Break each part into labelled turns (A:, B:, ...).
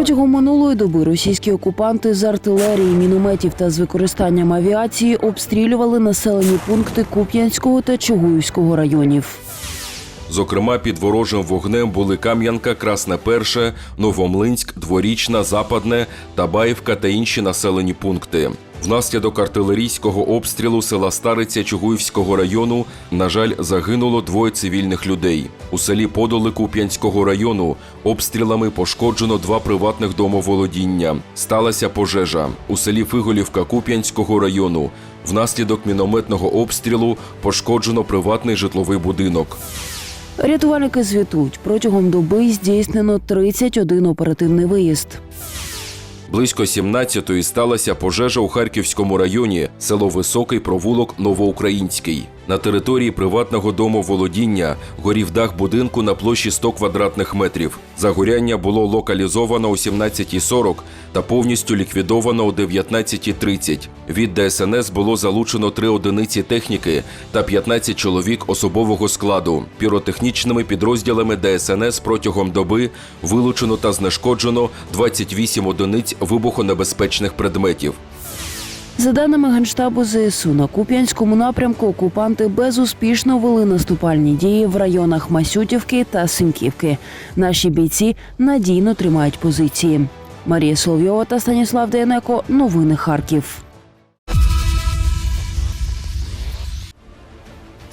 A: Протягом минулої доби російські окупанти з артилерії, мінометів та з використанням авіації обстрілювали населені пункти Куп'янського та Чугуївського районів.
B: Зокрема, під ворожим вогнем були Кам'янка, Красне Перше, Новомлинськ, Дворічна, Западне, Табаївка та інші населені пункти. Внаслідок артилерійського обстрілу села Стариця Чугуївського району, на жаль, загинуло двоє цивільних людей. У селі Подоли Куп'янського району обстрілами пошкоджено два приватних домоволодіння. Сталася пожежа. У селі Фиголівка Куп'янського району внаслідок мінометного обстрілу пошкоджено приватний житловий будинок.
A: Рятувальники звітують, протягом доби здійснено 31 оперативний виїзд.
B: Близько 17-ї сталася пожежа у Харківському районі, село Високий провулок Новоукраїнський. На території приватного дому володіння горів дах будинку на площі 100 квадратних метрів. Загоряння було локалізовано о 17.40 та повністю ліквідовано о 19.30. Від ДСНС було залучено три одиниці техніки та 15 чоловік особового складу. Піротехнічними підрозділами ДСНС протягом доби вилучено та знешкоджено 28 одиниць вибухонебезпечних предметів.
A: За даними Генштабу ЗСУ, на Куп'янському напрямку окупанти безуспішно вели наступальні дії в районах Масютівки та Синьківки. Наші бійці надійно тримають позиції. Марія Соловйова та Станіслав Дейнеко. Новини Харків.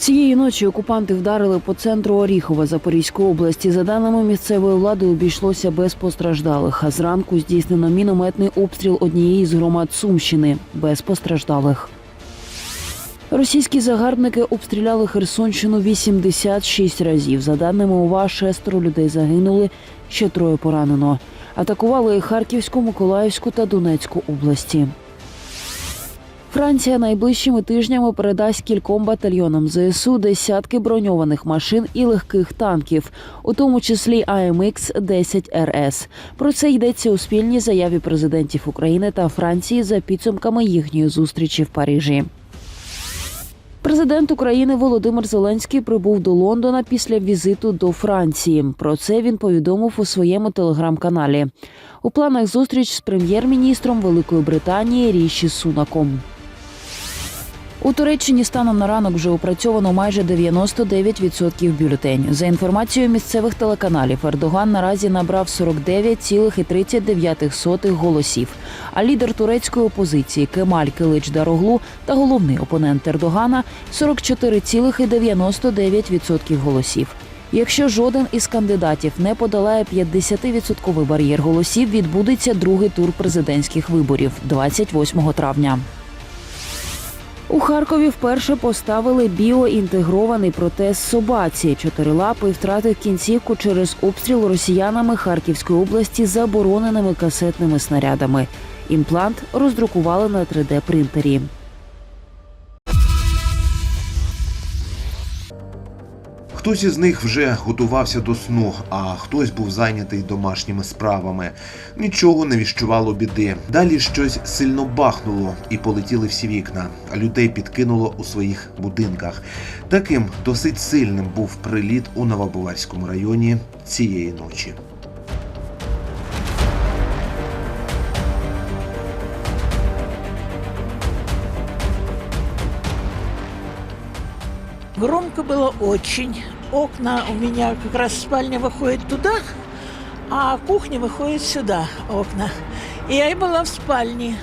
A: Цієї ночі окупанти вдарили по центру Оріхова Запорізької області. За даними місцевої влади, обійшлося без постраждалих. А зранку здійснено мінометний обстріл однієї з громад Сумщини без постраждалих. Російські загарбники обстріляли Херсонщину 86 разів. За даними ОВА, шестеро людей загинули, ще троє поранено. Атакували і Харківську, Миколаївську та Донецьку області. Франція найближчими тижнями передасть кільком батальйонам ЗСУ десятки броньованих машин і легких танків, у тому числі АМХ 10 РС. Про це йдеться у спільній заяві президентів України та Франції за підсумками їхньої зустрічі в Парижі. Президент України Володимир Зеленський прибув до Лондона після візиту до Франції. Про це він повідомив у своєму телеграм-каналі. У планах зустріч з прем'єр-міністром Великої Британії Ріші Сунаком. У Туреччині станом на ранок вже опрацьовано майже 99% бюлетенів. За інформацією місцевих телеканалів, Ердоган наразі набрав 49,39 голосів. А лідер турецької опозиції Кемаль Килич Дароглу та головний опонент Ердогана 44,99% голосів. Якщо жоден із кандидатів не подолає 50-відсотковий бар'єр голосів, відбудеться другий тур президентських виборів 28 травня. У Харкові вперше поставили біоінтегрований протез собаці. Чотирилапий втратив кінцівку через обстріл росіянами Харківської області забороненими касетними снарядами. Імплант роздрукували на 3D принтері.
C: Хтось із них вже готувався до сну, а хтось був зайнятий домашніми справами. Нічого не віщувало біди. Далі щось сильно бахнуло і полетіли всі вікна. Людей підкинуло у своїх будинках. Таким досить сильним був приліт у Новобаварському районі цієї ночі.
D: Громко было очень. Окна у меня как раз спальня выходит туда, а кухня выходит сюда, окна. И я и была в спальне.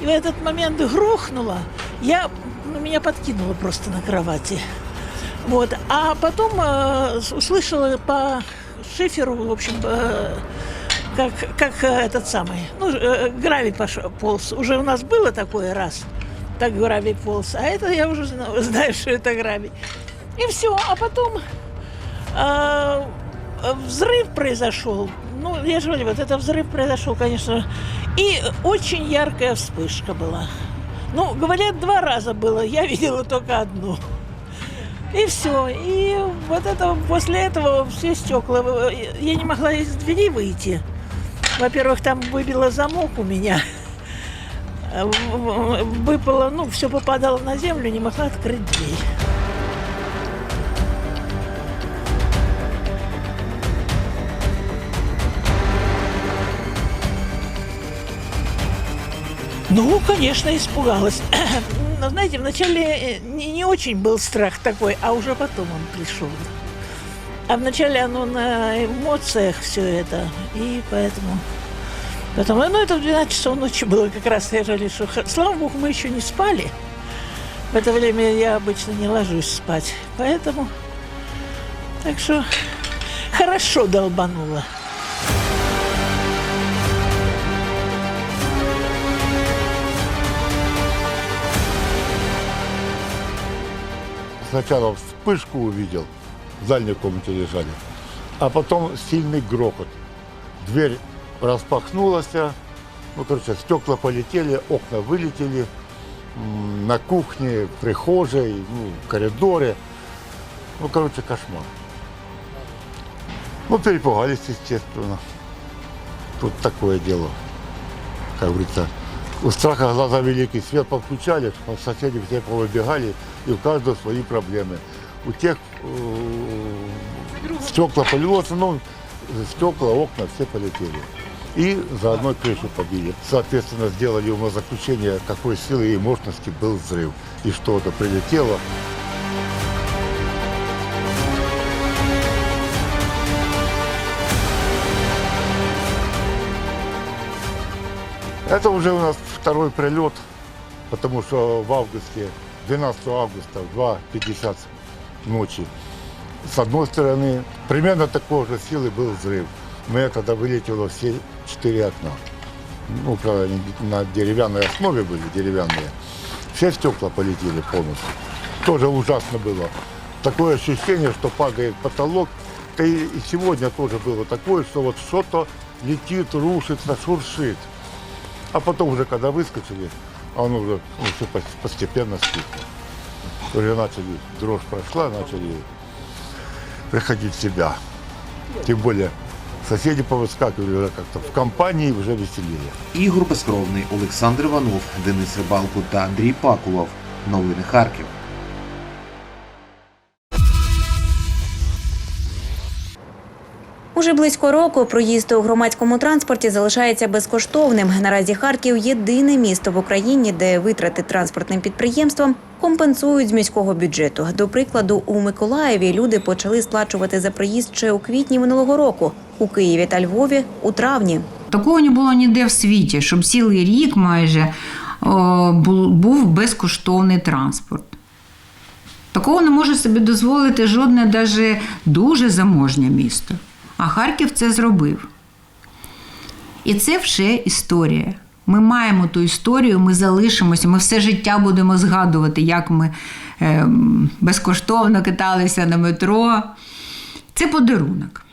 D: И в этот момент грохнуло. Я, ну, меня подкинуло просто на кровати. Вот. А потом э, услышала по шиферу, в общем, э, как, как э, этот самый, ну, э, гравий пошел, полз. Уже у нас было такое раз, так гравий полз. А это я уже знаю, знаю что это гравий. И все. А потом э, взрыв произошел. Ну, я же говорю, вот это взрыв произошел, конечно. И очень яркая вспышка была. Ну, говорят, два раза было. Я видела только одну. И все. И вот это после этого все стекла. Я не могла из двери выйти. Во-первых, там выбило замок у меня. Выпало, ну, все попадало на землю, не могла открыть дверь. Ну, конечно, испугалась. Но, знаете, вначале э, не, не очень был страх такой, а уже потом он пришел. А вначале оно на эмоциях все это, и поэтому... Поэтому, ну, это в 12 часов ночи было как раз, я жалею, что... Слава богу, мы еще не спали. В это время я обычно не ложусь спать. Поэтому... Так что хорошо долбануло.
E: Сначала вспышку увидел, в дальней комнате лежали, а потом сильный грохот. Дверь распахнулась, ну, короче, стекла полетели, окна вылетели, на кухне, в прихожей, ну, в коридоре. Ну, короче, кошмар. Ну, перепугались, естественно. Тут такое дело, как говорится. У страха глаза великий, свет подключали, соседи все повыбегали, и у каждого свои проблемы. У тех э, стекла полилось, ну, стекла, окна все полетели. И заодно крышу побили. Соответственно, сделали умозаключение, какой силы и мощности был взрыв. И что это прилетело. Это уже у нас второй прилет, потому что в августе, 12 августа, в 2.50 ночи, с одной стороны, примерно такой же силы был взрыв. Меня тогда вылетело все четыре окна. Ну, правда, на деревянной основе были, деревянные. Все стекла полетели полностью. Тоже ужасно было. Такое ощущение, что падает потолок. И сегодня тоже было такое, что вот что-то летит, рушится, шуршит. А потом уже, когда выскочили, оно уже ну, все постепенно стихло. Уже начали, дрожь прошла, начали приходить в себя. Тем более соседи повыскакивали уже как-то в компании уже веселее.
C: Ігор Безкровний, Олександр Іванов, Денис Рибалко та Андрій Пакулов. Новини Харків.
F: Уже близько року проїзд у громадському транспорті залишається безкоштовним. Наразі Харків єдине місто в Україні, де витрати транспортним підприємствам компенсують з міського бюджету. До прикладу, у Миколаєві люди почали сплачувати за проїзд ще у квітні минулого року. У Києві та Львові у травні.
G: Такого не було ніде в світі, щоб цілий рік майже був безкоштовний транспорт. Такого не може собі дозволити жодне даже дуже заможнє місто. А Харків це зробив. І це вже історія. Ми маємо ту історію, ми залишимося, ми все життя будемо згадувати, як ми ем, безкоштовно каталися на метро. Це подарунок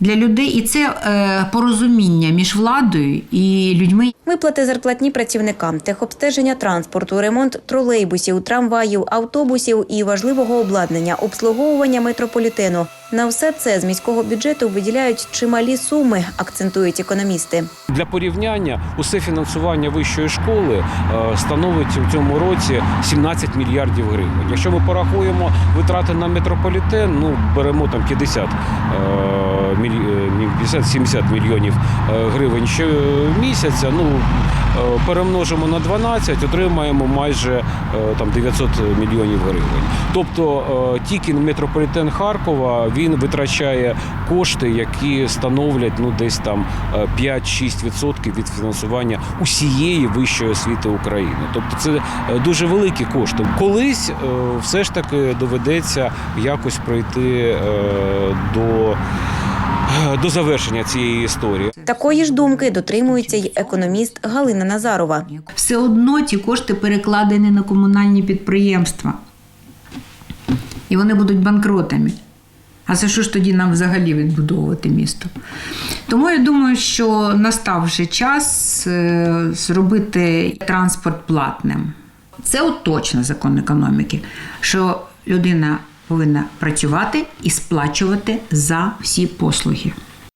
G: для людей, і це е, порозуміння між владою і людьми,
F: Виплати зарплатні працівникам, техобстеження транспорту, ремонт тролейбусів, трамваїв, автобусів і важливого обладнання, обслуговування метрополітену. На все це з міського бюджету виділяють чималі суми, акцентують економісти.
H: Для порівняння усе фінансування вищої школи е, становить у цьому році 17 мільярдів гривень. Якщо ми порахуємо витрати на метрополітен, ну беремо там 50, е, міль- е, ні, 50-70 мільйонів е, гривень щомісяця. Ну е, перемножимо на 12, отримаємо майже е, там 900 мільйонів гривень. Тобто е, тільки метрополітен Харкова він витрачає кошти, які становлять ну десь там е, 5-6% від фінансування усієї вищої освіти України. Тобто це е, дуже великі кошти. Колись е, все ж таки доведеться якось пройти е, до. е, До завершення цієї історії
F: Такої ж думки дотримується й економіст Галина Назарова.
G: все одно ті кошти перекладені на комунальні підприємства. І вони будуть банкротами. А за що ж тоді нам взагалі відбудовувати місто? Тому я думаю, що настав вже час е, зробити транспорт платним. Це от точно закон економіки, що людина повинна працювати і сплачувати за всі послуги.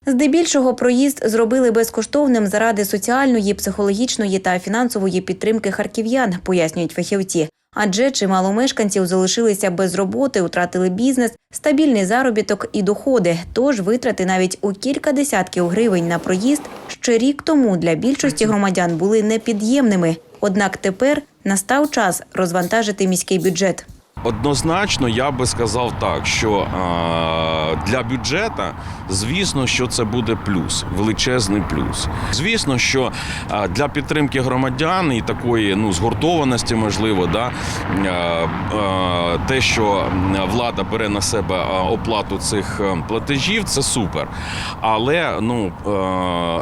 F: Здебільшого проїзд зробили безкоштовним заради соціальної, психологічної та фінансової підтримки харків'ян, пояснюють фахівці. Адже чимало мешканців залишилися без роботи, втратили бізнес, стабільний заробіток і доходи. Тож витрати навіть у кілька десятків гривень на проїзд ще рік тому для більшості громадян були непід'ємними. Однак тепер настав час розвантажити міський бюджет.
I: Однозначно, я би сказав так, що е, для бюджету, звісно, що це буде плюс, величезний плюс. Звісно, що е, для підтримки громадян і такої ну згуртованості, можливо, да, е, те, що влада бере на себе оплату цих платежів, це супер. Але ну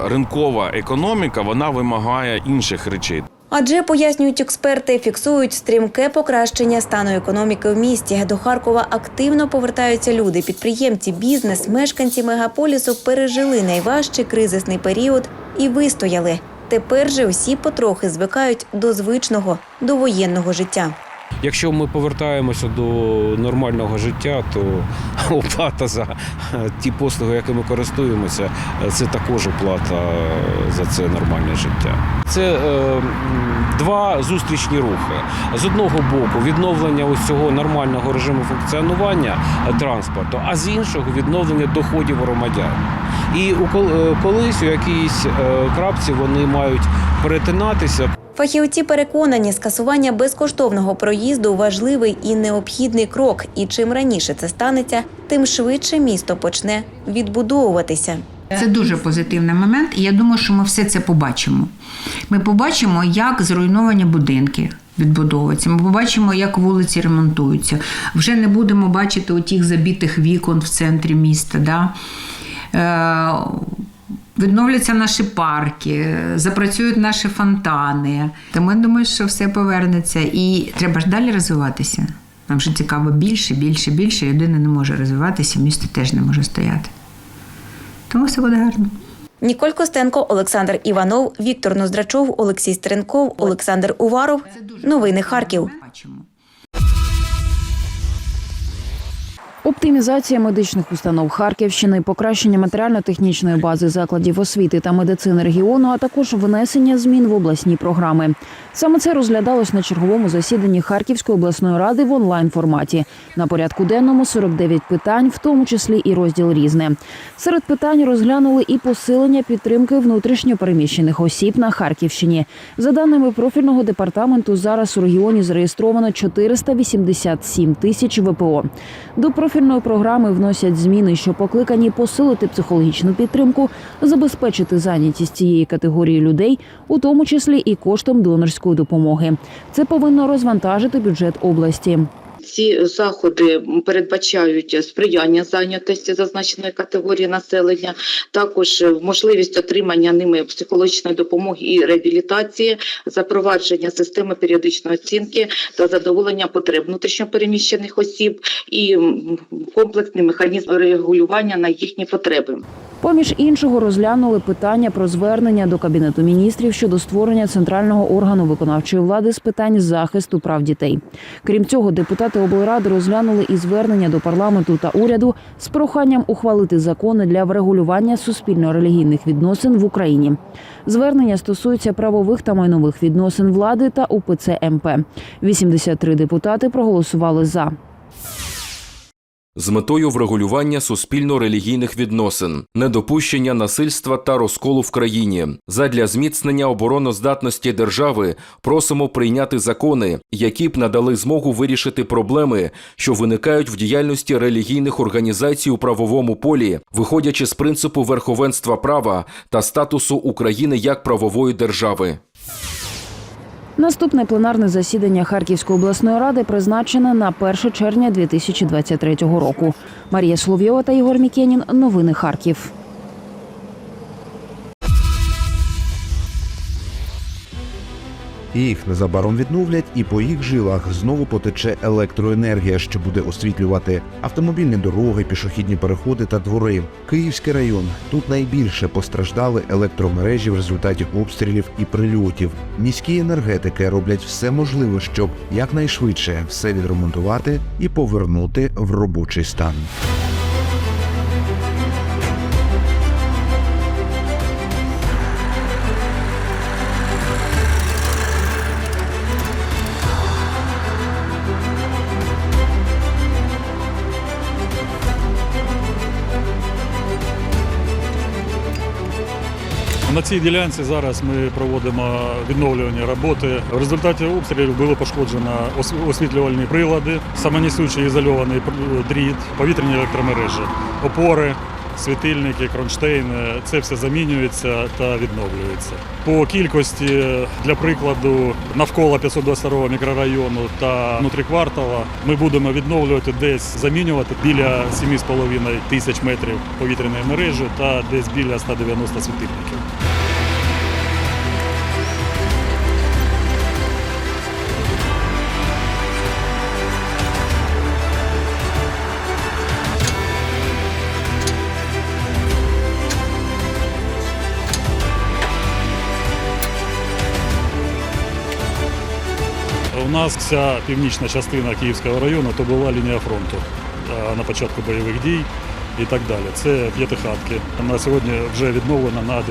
I: ринкова економіка вона вимагає інших речей.
F: Адже пояснюють експерти, фіксують стрімке покращення стану економіки в місті. До Харкова активно повертаються люди, підприємці, бізнес, мешканці мегаполісу пережили найважчий кризисний період і вистояли. Тепер же усі потрохи звикають до звичного, до воєнного життя.
H: Якщо ми повертаємося до нормального життя, то оплата за е, ті послуги, якими користуємося, е, це також оплата за це нормальне життя. Це е, два зустрічні рухи. З одного боку, відновлення ось цього нормального режиму функціонування е, транспорту, а з іншого відновлення доходів громадян. І у кол- е, колись у якійсь е, крапці вони мають перетинатися.
F: Фахівці переконані, скасування безкоштовного проїзду важливий і необхідний крок. І чим раніше це станеться, тим швидше місто почне відбудовуватися.
G: Це дуже позитивний момент, і я думаю, що ми все це побачимо. Ми побачимо, як зруйновані будинки відбудовуються. Ми побачимо, як вулиці ремонтуються. Вже не будемо бачити отіх забитих вікон в центрі міста. Да? Відновляться наші парки, запрацюють наші фонтани. Тому я думаю, що все повернеться. І треба ж далі розвиватися. Нам же цікаво більше, більше, більше. Людина не може розвиватися, місто теж не може стояти. Тому все буде гарно.
F: Ніколь Костенко, Олександр Іванов, Віктор Ноздрачов, Олексій Стренков, Олександр Уваров. Новини Харків.
A: Оптимізація медичних установ Харківщини, покращення матеріально-технічної бази закладів освіти та медицини регіону, а також внесення змін в обласні програми. Саме це розглядалось на черговому засіданні Харківської обласної ради в онлайн форматі. На порядку денному 49 питань, в тому числі і розділ різне. Серед питань розглянули і посилення підтримки внутрішньо переміщених осіб на Харківщині. За даними профільного департаменту, зараз у регіоні зареєстровано 487 тисяч ВПО. До профільної програми вносять зміни, що покликані посилити психологічну підтримку, забезпечити зайнятість цієї категорії людей, у тому числі і коштом донорської допомоги. Це повинно розвантажити бюджет області.
J: Ці заходи передбачають сприяння зайнятості зазначеної категорії населення, також можливість отримання ними психологічної допомоги і реабілітації, запровадження системи періодичної оцінки та задоволення потреб внутрішньопереміщених осіб і комплексний механізм регулювання на їхні потреби.
A: Поміж іншого розглянули питання про звернення до кабінету міністрів щодо створення центрального органу виконавчої влади з питань захисту прав дітей. Крім цього, депутати облради розглянули і звернення до парламенту та уряду з проханням ухвалити закони для врегулювання суспільно-релігійних відносин в Україні. Звернення стосується правових та майнових відносин влади та УПЦ МП. 83 депутати проголосували за.
B: З метою врегулювання суспільно-релігійних відносин, недопущення насильства та розколу в країні. Задля зміцнення обороноздатності держави просимо прийняти закони, які б надали змогу вирішити проблеми, що виникають в діяльності релігійних організацій у правовому полі, виходячи з принципу верховенства права та статусу України як правової держави.
A: Наступне пленарне засідання Харківської обласної ради призначене на 1 червня 2023 року. Марія Словйова та Ігор Мікенін. Новини Харків.
K: Їх незабаром відновлять, і по їх жилах знову потече електроенергія, що буде освітлювати автомобільні дороги, пішохідні переходи та двори. Київський район тут найбільше постраждали електромережі в результаті обстрілів і прильотів. Міські енергетики роблять все можливе, щоб якнайшвидше все відремонтувати і повернути в робочий стан.
L: На цій ділянці зараз ми проводимо відновлювані роботи. В результаті обстрілів було пошкоджено освітлювальні прилади, самонесучий ізольований дріт, повітряні електромережі, опори. Світильники, кронштейни це все замінюється та відновлюється. По кількості, для прикладу, навколо 522 мікрорайону та внутрі квартала ми будемо відновлювати десь замінювати біля 7,5 тисяч метрів повітряної мережі та десь біля 190 світильників. У нас вся північна частина Київського району то була лінія фронту на початку бойових дій і так далі. Це п'ятихатки. На сьогодні вже відновлено на 90%.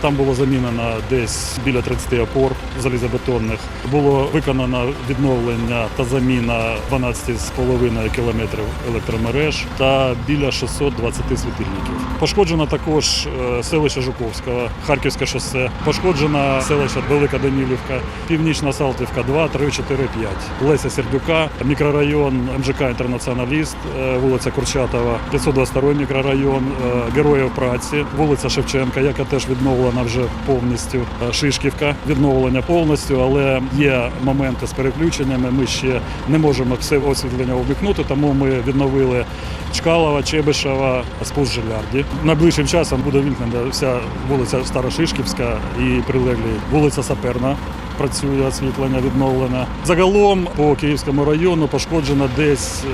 L: Там було замінено десь біля 30 опор залізобетонних. Було виконано відновлення та заміна 12,5 кілометрів електромереж та біля 620 світильників. Пошкоджено також е, селище Жуковського, Харківське шосе, пошкоджено селище Велика Данілівка, Північна Салтівка 2, 3, 4, 5. Леся Сердюка, мікрорайон МЖК Інтернаціоналіст, е, вулиця Курчатова, 522 мікрорайон, е, Героїв праці, вулиця Шевченка, яка теж відновлена вже повністю. Е, Шишківка відновлення повністю, але є моменти з переключеннями. Ми ще не можемо все освітлення увікнути, тому ми відновили Чкалова, Чебишева, спуск Жилярді. Найближчим часом буде вімкнена вся вулиця Старошишківська і прилеглі вулиця Саперна. Працює освітлення відновлене. Загалом по Київському району пошкоджено десь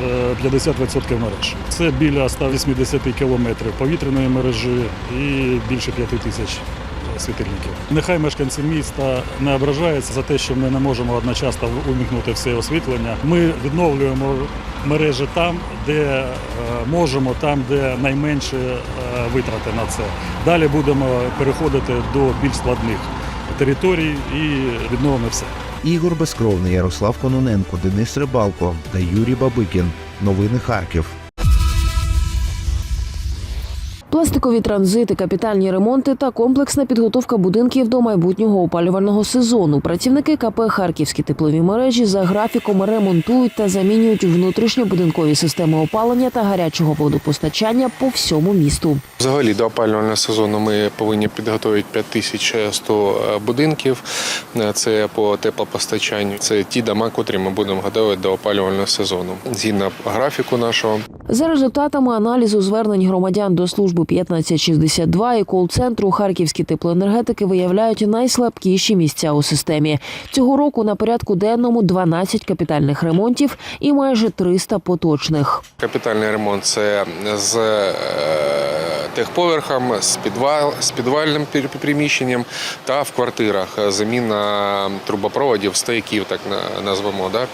L: е, 50% мереж. Це біля 180 кілометрів повітряної мережі і більше 5 тисяч світильників. Нехай мешканці міста не ображаються за те, що ми не можемо одночасно увімкнути все освітлення. Ми відновлюємо мережі там, де е, можемо, там, де найменше е, витрати на це. Далі будемо переходити до більш складних територій і відновимо все.
K: Ігор Безкровний, Ярослав Кононенко, Денис Рибалко та Юрій Бабикін. Новини Харків.
A: Пластикові транзити, капітальні ремонти та комплексна підготовка будинків до майбутнього опалювального сезону. Працівники КП Харківські теплові мережі за графіком ремонтують та замінюють внутрішньобудинкові системи опалення та гарячого водопостачання по всьому місту.
M: Взагалі до опалювального сезону ми повинні підготувати 5100 будинків. Це по теплопостачанню. Це ті дома, котрі ми будемо готувати до опалювального сезону. Згідно графіку нашого,
A: За результатами аналізу звернень громадян до служби 1562 і кол-центру харківські теплоенергетики виявляють найслабкіші місця у системі. Цього року на порядку денному 12 капітальних ремонтів і майже 300 поточних.
M: капітальний ремонт це з е, техповерхом, з підвал, з підвальним приміщенням та в квартирах заміна трубопроводів, стояків, так на- назвемо, да?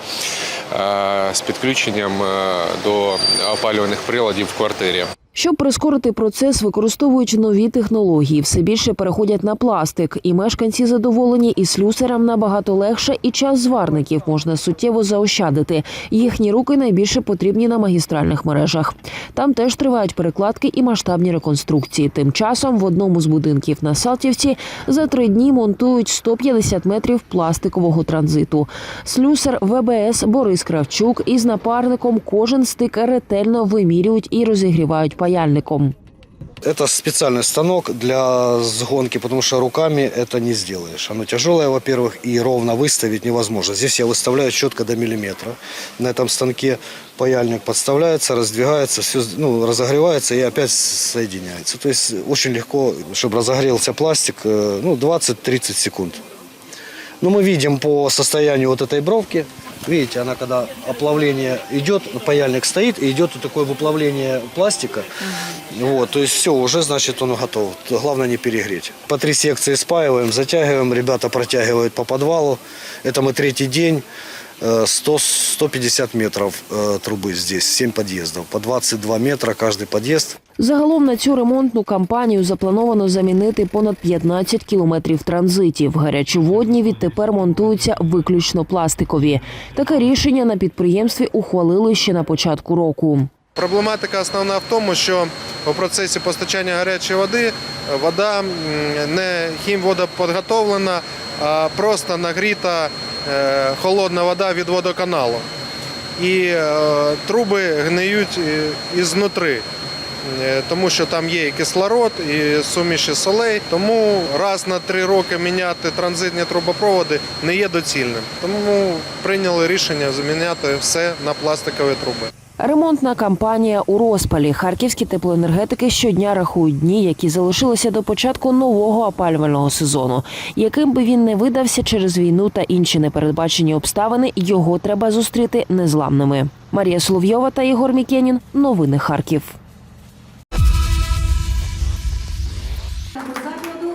M: е, з підключенням е, до опалювальних приладів в квартирі.
A: Щоб прискорити процес, використовують нові технології, все більше переходять на пластик, і мешканці задоволені, і слюсарям набагато легше, і час зварників можна суттєво заощадити. Їхні руки найбільше потрібні на магістральних мережах. Там теж тривають перекладки і масштабні реконструкції. Тим часом в одному з будинків на Салтівці за три дні монтують 150 метрів пластикового транзиту. Слюсар ВБС Борис Кравчук із напарником кожен стик ретельно вимірюють і розігрівають паяльником.
N: Это специальный станок для сгонки, потому что руками это не сделаешь. Оно тяжелое, во-первых, и ровно выставить невозможно. Здесь я выставляю четко до миллиметра. На этом станке паяльник подставляется, раздвигается, все ну, разогревается и опять соединяется. То есть очень легко, чтобы разогрелся пластик, э, ну, 20-30 секунд. Но мы видим по состоянию вот этой бровки, видите, она когда оплавление идет, паяльник стоит, и идет вот такое выплавление пластика. Вот, то есть все, уже значит он готов. Главное не перегреть. По три секции спаиваем, затягиваем, ребята протягивают по подвалу. Это мы третий день. Э, 100, 150 метров э, трубы здесь, 7 подъездов. По 22 метра каждый подъезд.
A: Загалом на цю ремонтну кампанію заплановано замінити понад 15 кілометрів транзитів. Гарячоводні відтепер монтуються виключно пластикові. Таке рішення на підприємстві ухвалили ще на початку року.
M: Проблематика основна в тому, що у процесі постачання гарячої води вода м, не хімводоподготовлена, а просто нагріта е, холодна вода від водоканалу. І е, труби гниють е, ізнутри. Е, Тому що там є і кислород, і суміші солей. Тому раз на три роки міняти транзитні трубопроводи не є доцільним. Тому прийняли рішення заміняти все на пластикові труби.
A: Ремонтна кампанія у розпалі. Харківські теплоенергетики щодня рахують дні, які залишилися до початку нового опалювального сезону. Яким би він не видався через війну та інші непередбачені обставини, його треба зустріти незламними. Марія Соловйова та Ігор Мікенін. Новини Харків.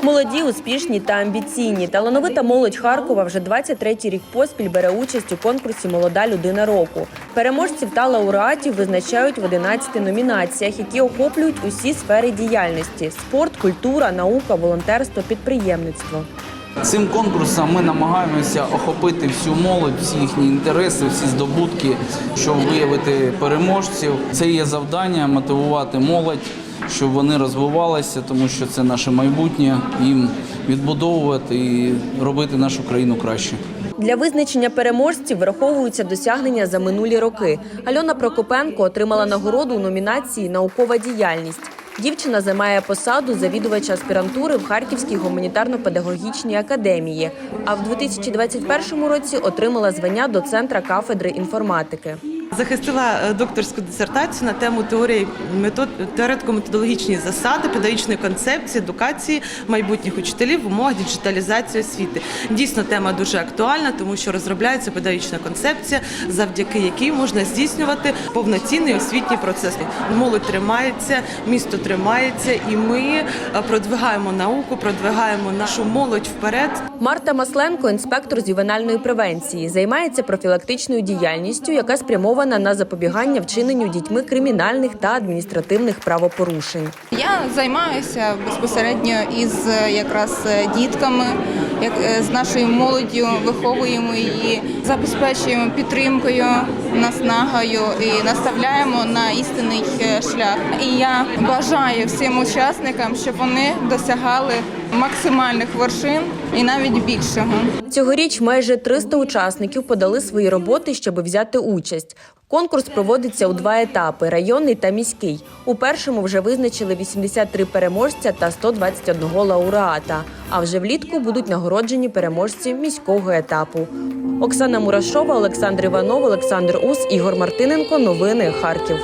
O: Молоді, успішні та амбіційні. Талановита молодь Харкова вже 23-й рік поспіль бере участь у конкурсі Молода людина року. Переможців та лауреатів визначають в 11 номінаціях, які охоплюють усі сфери діяльності: спорт, культура, наука, волонтерство, підприємництво.
P: Цим конкурсом ми намагаємося охопити всю молодь, всі їхні інтереси, всі здобутки, щоб виявити переможців. Це є завдання мотивувати молодь, щоб вони розвивалися, тому що це наше майбутнє, їм відбудовувати і робити нашу країну краще.
O: Для визначення переможців враховуються досягнення за минулі роки. Альона Прокопенко отримала нагороду у номінації Наукова діяльність. Дівчина займає посаду завідувача аспірантури в Харківській гуманітарно-педагогічній академії. А в 2021 році отримала звання доцентра кафедри інформатики.
Q: Захистила е, докторську дисертацію на тему теорії метод теоретико-методологічні засади, педагогічної концепції, едукації майбутніх учителів в умовах діджиталізації освіти. Дійсно, тема дуже актуальна, тому що розробляється педагогічна концепція, завдяки якій можна здійснювати повноцінний освітній процес. Молодь тримається, місто тримається, і ми е, продвигаємо науку, продвигаємо нашу молодь вперед.
O: Марта Масленко, інспектор з ювенальної превенції, займається профілактичною діяльністю, яка спрямована на запобігання вчиненню дітьми кримінальних та адміністративних правопорушень.
R: Я займаюся безпосередньо із е, якраз е, дітками, як е, з нашою молоддю виховуємо її, забезпечуємо підтримкою, наснагою і наставляємо на істинний шлях. І я бажаю всім учасникам, щоб вони досягали максимальних вершин і навіть більшого.
O: Цьогоріч майже 300 учасників подали свої роботи, щоб взяти участь. Конкурс проводиться у два етапи: районний та міський. У першому вже визначили 83 переможця та 121 лауреата. А вже влітку будуть нагороджені переможці міського етапу. Оксана Мурашова, Олександр Іванов, Олександр Ус, Ігор Мартиненко. Новини Харків.